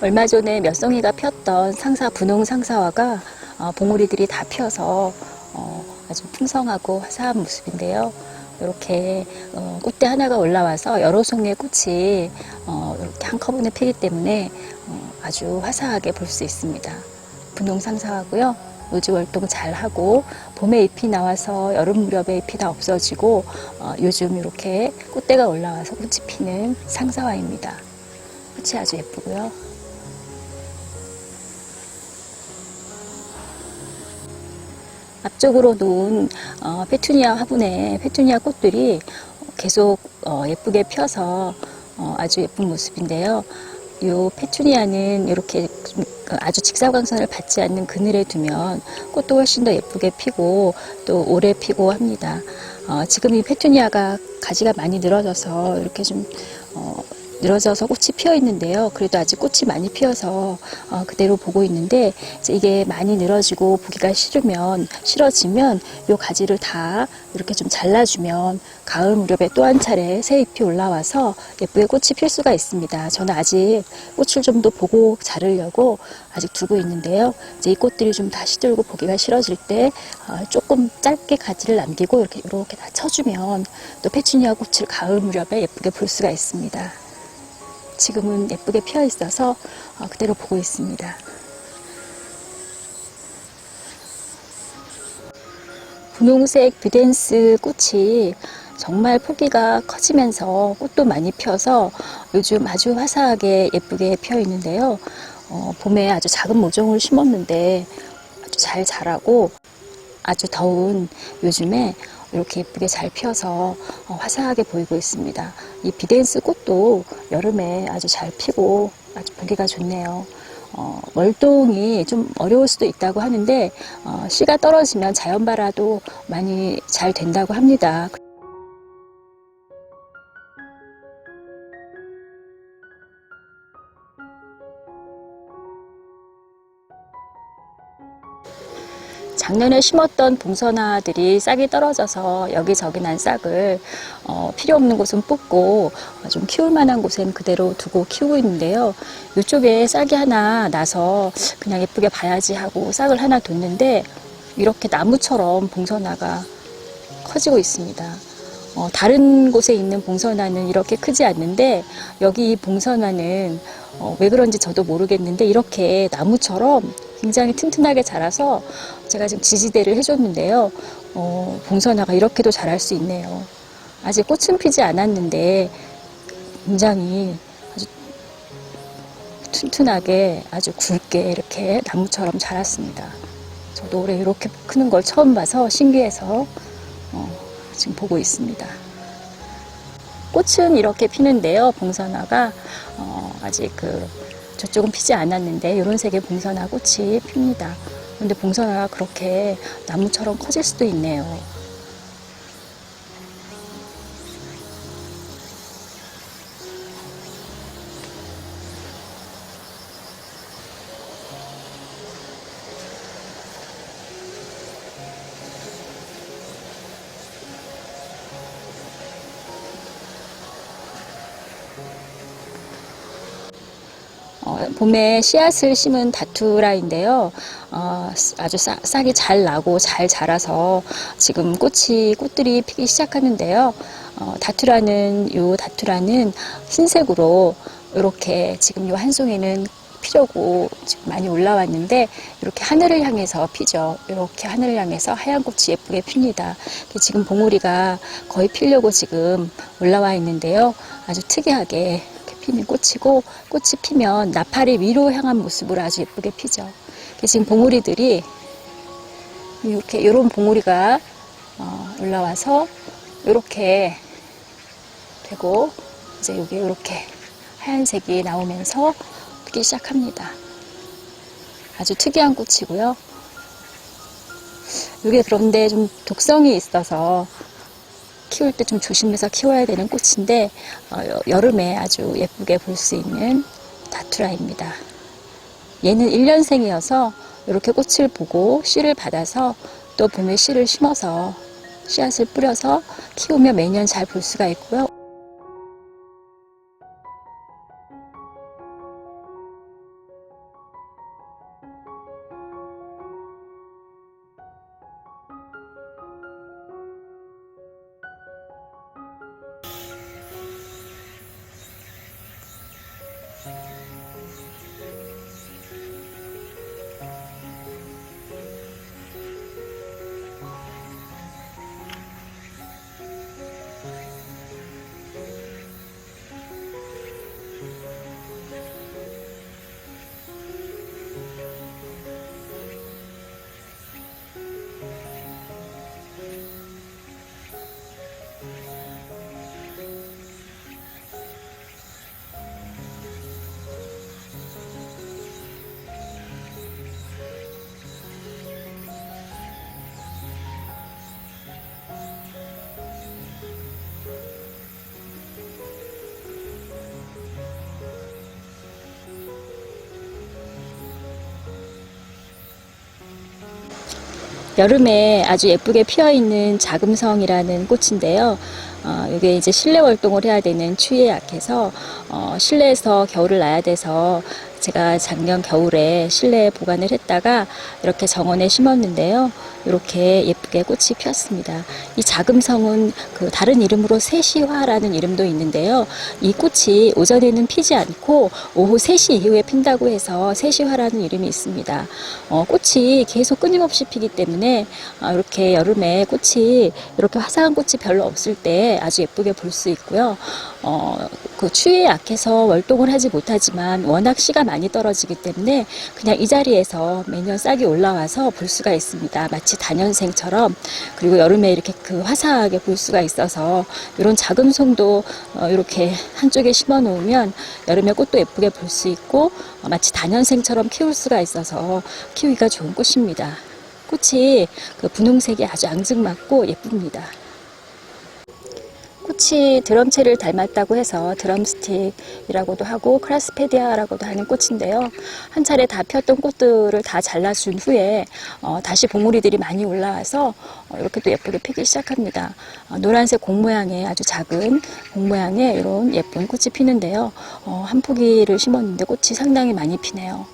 얼마 전에 몇 송이가 폈던 상사 분홍 상사화가 어, 봉우리들이 다 피어서 어, 아주 풍성하고 화사한 모습인데요. 이렇게 어, 꽃대 하나가 올라와서 여러 송이의 꽃이 어, 이렇게 한꺼번에 피기 때문에 어, 아주 화사하게 볼 수 있습니다. 분홍 상사화고요. 노지 활동 잘 하고 봄에 잎이 나와서 여름 무렵에 잎이 다 없어지고 어, 요즘 이렇게 꽃대가 올라와서 꽃이 피는 상사화입니다. 꽃이 아주 예쁘고요. 앞쪽으로 놓은 어, 페투니아 화분에 페투니아 꽃들이 계속 어, 예쁘게 펴서 어, 아주 예쁜 모습인데요. 이 페투니아는 이렇게 좀 아주 직사광선을 받지 않는 그늘에 두면 꽃도 훨씬 더 예쁘게 피고 또 오래 피고 합니다. 어, 지금 이 페투니아가 가지가 많이 늘어져서 이렇게 좀 어, 늘어져서 꽃이 피어 있는데요. 그래도 아직 꽃이 많이 피어서 어, 그대로 보고 있는데 이게 많이 늘어지고 보기가 싫으면 싫어지면 요 가지를 다 이렇게 좀 잘라주면 가을 무렵에 또 한 차례 새 잎이 올라와서 예쁘게 꽃이 필 수가 있습니다. 저는 아직 꽃을 좀 더 보고 자르려고 아직 두고 있는데요. 이제 이 꽃들이 좀 다 시 들고 보기가 싫어질 때 어, 조금 짧게 가지를 남기고 이렇게 이렇게 다 쳐주면 또 페추니아 꽃을 가을 무렵에 예쁘게 볼 수가 있습니다. 지금은 예쁘게 피어 있어서 어, 그대로 보고 있습니다. 분홍색 뷰덴스 꽃이 정말 포기가 커지면서 꽃도 많이 피어서 요즘 아주 화사하게 예쁘게 피어 있는데요. 어, 봄에 아주 작은 모종을 심었는데 아주 잘 자라고 아주 더운 요즘에 이렇게 예쁘게 잘 피어서 어, 화사하게 보이고 있습니다. 이 비덴스 꽃도 여름에 아주 잘 피고 아주 보기가 좋네요. 어, 월동이 좀 어려울 수도 있다고 하는데 어, 씨가 떨어지면 자연발화도 많이 잘 된다고 합니다. 작년에 심었던 봉선화들이 싹이 떨어져서 여기저기 난 싹을 어, 필요 없는 곳은 뽑고 어, 좀 키울 만한 곳엔 그대로 두고 키우고 있는데요. 이쪽에 싹이 하나 나서 그냥 예쁘게 봐야지 하고 싹을 하나 뒀는데 이렇게 나무처럼 봉선화가 커지고 있습니다. 어, 다른 곳에 있는 봉선화는 이렇게 크지 않는데 여기 이 봉선화는 어, 왜 그런지 저도 모르겠는데 이렇게 나무처럼 굉장히 튼튼하게 자라서 제가 지금 지지대를 해줬는데요. 어, 봉선화가 이렇게도 자랄 수 있네요. 아직 꽃은 피지 않았는데 굉장히 아주 튼튼하게 아주 굵게 이렇게 나무처럼 자랐습니다. 저도 올해 이렇게 크는 걸 처음 봐서 신기해서 어, 지금 보고 있습니다. 꽃은 이렇게 피는데요. 봉선화가 어, 아직 그 저쪽은 피지 않았는데 이런 색의 봉선화 꽃이 핍니다. 그런데 봉선화가 그렇게 나무처럼 커질 수도 있네요. 어, 봄에 씨앗을 심은 다투라인데요. 어, 아주 싹, 싹이 잘 나고 잘 자라서 지금 꽃이 꽃들이 피기 시작하는데요. 어, 다투라는 요 다투라는 흰색으로 이렇게 지금 요 한 송이는 피려고 많이 올라왔는데 이렇게 하늘을 향해서 피죠. 이렇게 하늘을 향해서 하얀 꽃이 예쁘게 핍니다. 지금 봉우리가 거의 피려고 지금 올라와 있는데요. 아주 특이하게 피는 꽃이고 꽃이 피면 나팔이 위로 향한 모습으로 아주 예쁘게 피죠. 지금 봉우리들이 이렇게 이런 봉우리가 어, 올라와서 이렇게 되고 이제 여기 이렇게 하얀색이 나오면서 피기 시작합니다. 아주 특이한 꽃이고요. 이게 그런데 좀 독성이 있어서 키울 때 좀 조심해서 키워야 되는 꽃인데 어, 여름에 아주 예쁘게 볼 수 있는 다투라입니다. 얘는 1년생이어서 이렇게 꽃을 보고 씨를 받아서 또 봄에 씨를 심어서 씨앗을 뿌려서 키우면 매년 잘 볼 수가 있고요. 여름에 아주 예쁘게 피어 있는 자금성이라는 꽃인데요. 어, 이게 이제 실내 활동을 해야 되는 추위에 약해서 어, 실내에서 겨울을 나야 돼서 제가 작년 겨울에 실내에 보관을 했다가 이렇게 정원에 심었는데요. 이렇게 예쁘게 꽃이 피었습니다. 이 자금성은 그 다른 이름으로 세시화라는 이름도 있는데요. 이 꽃이 오전에는 피지 않고 오후 3시 이후에 핀다고 해서 세시화라는 이름이 있습니다. 어, 꽃이 계속 끊임없이 피기 때문에 어, 이렇게 여름에 꽃이 이렇게 화사한 꽃이 별로 없을 때 아주 예쁘게 볼 수 있고요. 어, 그 추위에 약해서 월동을 하지 못하지만 워낙 씨가 많이 떨어지기 때문에 그냥 이 자리에서 매년 싹이 올라와서 볼 수가 있습니다. 마치 단연생처럼 그리고 여름에 이렇게 그 화사하게 볼 수가 있어서 이런 작은 송도 어, 이렇게 한쪽에 심어 놓으면 여름에 꽃도 예쁘게 볼 수 있고 어, 마치 단연생처럼 키울 수가 있어서 키우기가 좋은 꽃입니다. 꽃이 그 분홍색이 아주 앙증맞고 예쁩니다. 꽃이 드럼체를 닮았다고 해서 드럼스틱이라고도 하고 크라스페디아라고도 하는 꽃인데요. 한 차례 다 폈던 꽃들을 다 잘라준 후에 어, 다시 봉우리들이 많이 올라와서 어, 이렇게 또 예쁘게 피기 시작합니다. 어, 노란색 공 모양의 아주 작은 공 모양의 이런 예쁜 꽃이 피는데요. 어, 한 포기를 심었는데 꽃이 상당히 많이 피네요.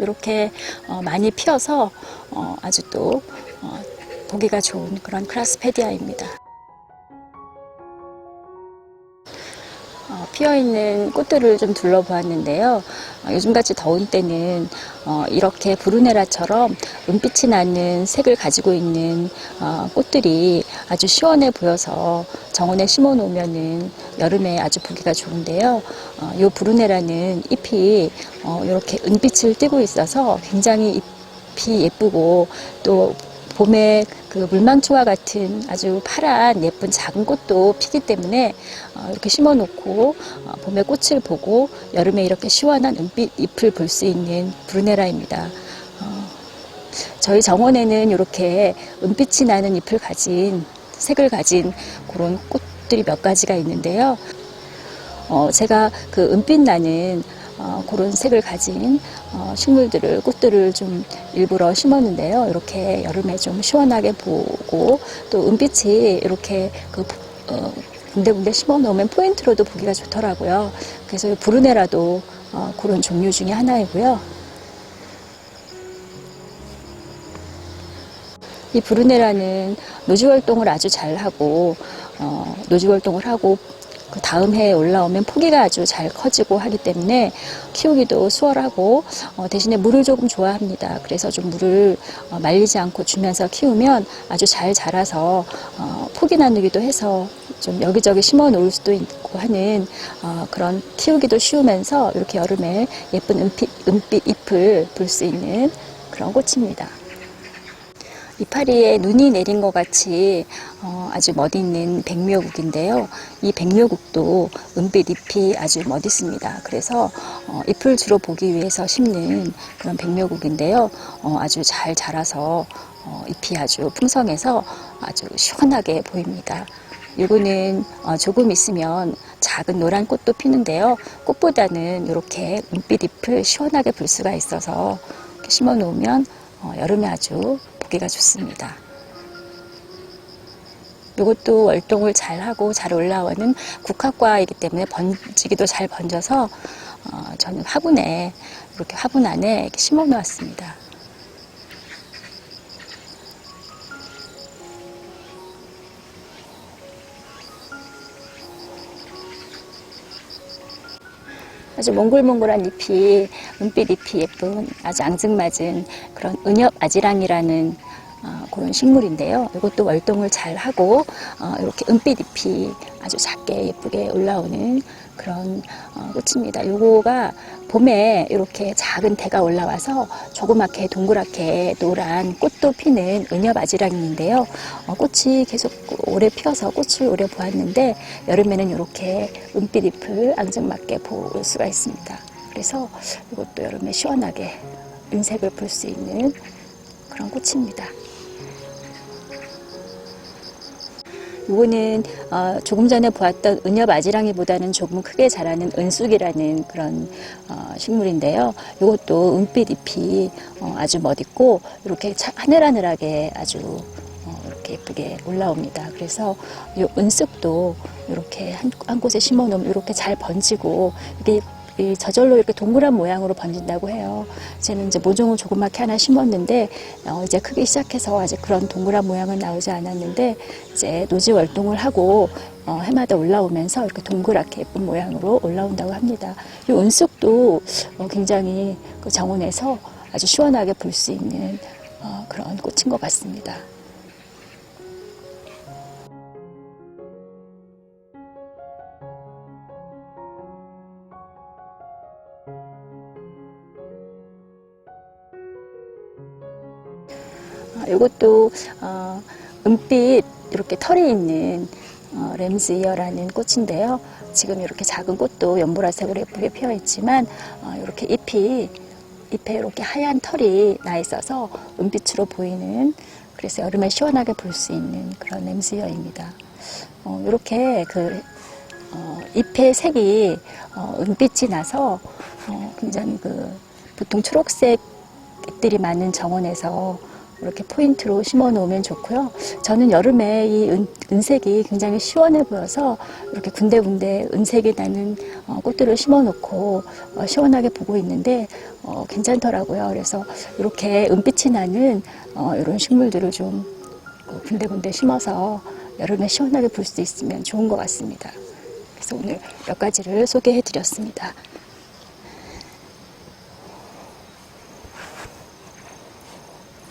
이렇게 어, 많이 피어서 어, 아주 또 어, 보기가 좋은 그런 크라스페디아입니다. 피어있는 꽃들을 좀 둘러보았는데요. 어, 요즘같이 더운 때는 어, 이렇게 브루네라처럼 은빛이 나는 색을 가지고 있는 어, 꽃들이 아주 시원해 보여서 정원에 심어 놓으면은 여름에 아주 보기가 좋은데요. 어, 이 브루네라는 잎이 어, 이렇게 은빛을 띠고 있어서 굉장히 잎이 예쁘고 또 봄에 그 물망초와 같은 아주 파란 예쁜 작은 꽃도 피기 때문에 어, 이렇게 심어 놓고 어, 봄에 꽃을 보고 여름에 이렇게 시원한 은빛 잎을 볼 수 있는 브루네라입니다. 어, 저희 정원에는 이렇게 은빛이 나는 잎을 가진 색을 가진 그런 꽃들이 몇 가지가 있는데요. 어, 제가 그 은빛 나는 어, 그런 색을 가진 어, 식물들을 꽃들을 좀 일부러 심었는데요. 이렇게 여름에 좀 시원하게 보고 또 은빛이 이렇게 그 어, 군데군데 심어 놓으면 포인트로도 보기가 좋더라고요. 그래서 이 브루네라도 어, 그런 종류 중에 하나이고요. 이 브루네라는 노지 활동을 아주 잘 하고 어, 노지 활동을 하고 그 다음 해에 올라오면 포기가 아주 잘 커지고 하기 때문에 키우기도 수월하고 어, 대신에 물을 조금 좋아합니다. 그래서 좀 물을 어, 말리지 않고 주면서 키우면 아주 잘 자라서 어, 포기 나누기도 해서 좀 여기저기 심어 놓을 수도 있고 하는 어, 그런 키우기도 쉬우면서 이렇게 여름에 예쁜 은빛, 은빛 잎을 볼 수 있는 그런 꽃입니다. 이파리에 눈이 내린 것 같이 어, 아주 멋있는 백묘국인데요. 이 백묘국도 은빛 잎이 아주 멋있습니다. 그래서 어, 잎을 주로 보기 위해서 심는 그런 백묘국인데요. 어, 아주 잘 자라서 어, 잎이 아주 풍성해서 아주 시원하게 보입니다. 요거는 어, 조금 있으면 작은 노란 꽃도 피는데요. 꽃보다는 이렇게 은빛 잎을 시원하게 볼 수가 있어서 심어 놓으면 어, 여름에 아주 보기가 좋습니다. 이것도 월동을 잘 하고 잘 올라오는 국화과이기 때문에 번지기도 잘 번져서 어, 저는 화분에 이렇게 화분 안에 심어 놓았습니다. 아주 몽글몽글한 잎이 은빛 잎이 예쁜 아주 앙증맞은 그런 은엽 아지랑이라는 어, 그런 식물인데요. 이것도 월동을 잘 하고 어, 이렇게 은빛 잎이 아주 작게 예쁘게 올라오는 그런 어, 꽃입니다. 요거가 봄에 이렇게 작은 대가 올라와서 조그맣게 동그랗게 노란 꽃도 피는 은엽 아지랑인데요. 어, 꽃이 계속 오래 피어서 꽃을 오래 보았는데 여름에는 이렇게 은빛 잎을 앙증맞게 볼 수가 있습니다. 그래서 이것도 여름에 시원하게 은색을 볼 수 있는 그런 꽃입니다. 이거는 어, 조금 전에 보았던 은엽 아지랑이보다는 조금 크게 자라는 은쑥이라는 그런 어, 식물인데요. 이것도 은빛 잎이 어, 아주 멋있고 이렇게 차- 하늘하늘하게 아주 어, 예쁘게 올라옵니다. 그래서 이 은쑥도 이렇게 한, 한 곳에 심어 놓으면 이렇게 잘 번지고 이게 이 저절로 이렇게 동그란 모양으로 번진다고 해요. 저는 이제 모종을 조그맣게 하나 심었는데 어, 이제 크기 시작해서 아직 그런 동그란 모양은 나오지 않았는데 이제 노지 월동을 하고 어, 해마다 올라오면서 이렇게 동그랗게 예쁜 모양으로 올라온다고 합니다. 이 은쑥도 어, 굉장히 그 정원에서 아주 시원하게 볼 수 있는 어, 그런 꽃인 것 같습니다. 이것도 어, 은빛 이렇게 털이 있는 어, 램즈 이어라는 꽃인데요. 지금 이렇게 작은 꽃도 연보라색으로 예쁘게 피어 있지만 어, 이렇게 잎이 잎에 이렇게 하얀 털이 나 있어서 은빛으로 보이는 그래서 여름에 시원하게 볼 수 있는 그런 램즈이어입니다. 어, 이렇게 그 어, 잎의 색이 어, 은빛이 나서 어, 굉장히 그 보통 초록색 잎들이 많은 정원에서 이렇게 포인트로 심어 놓으면 좋고요. 저는 여름에 이 은, 은색이 굉장히 시원해 보여서 이렇게 군데군데 은색이 나는 어, 꽃들을 심어 놓고 어, 시원하게 보고 있는데 어, 괜찮더라고요. 그래서 이렇게 은빛이 나는 어, 이런 식물들을 좀 어, 군데군데 심어서 여름에 시원하게 볼 수 있으면 좋은 것 같습니다. 그래서 오늘 몇 가지를 소개해 드렸습니다.